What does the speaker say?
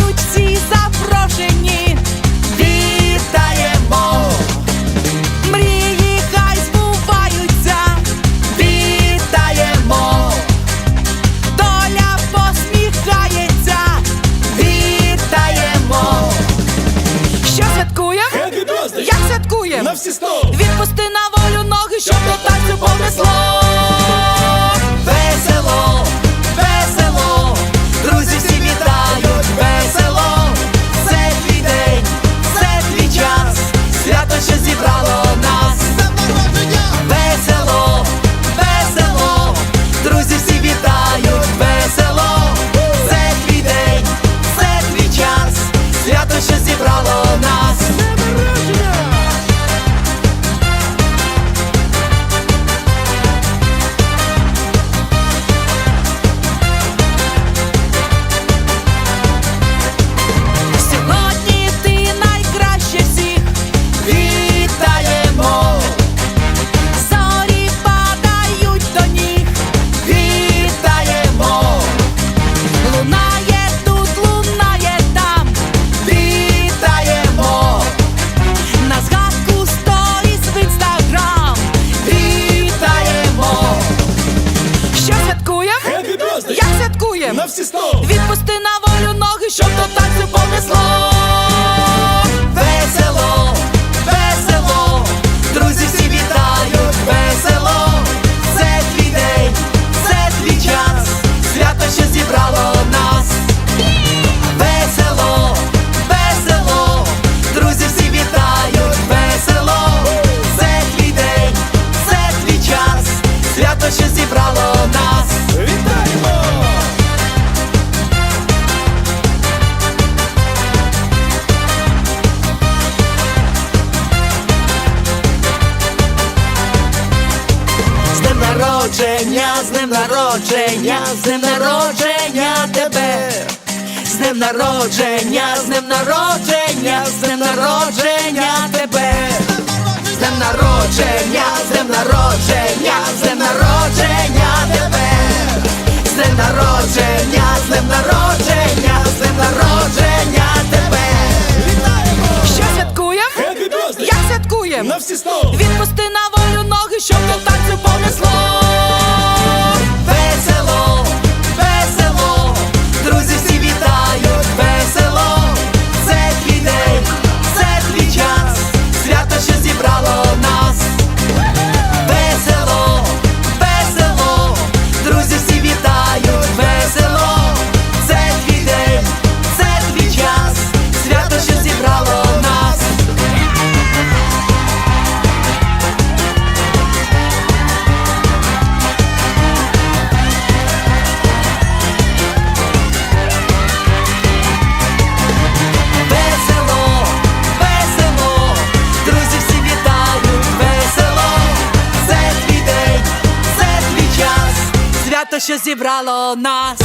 Всі запрошені, вітаємо, мрії хай збуваються, вітаємо, доля посміхається, вітаємо. Що святкує? Як святкує? Сто відпусти на волю ноги, щоб до танцю понесло. subsistou. народження, з ним народження, з ним народження тебе, з ним народження, з ним народження, з ним народження тебе, з ним народження, з ним народження, з ним народження тебе, з ним народження, з ним народження, з ним народження тебе. Що святкуємо? Як святкуємо? На всі сто відпусти на волю ноги, щоб не танцю свято, що зібрало нас.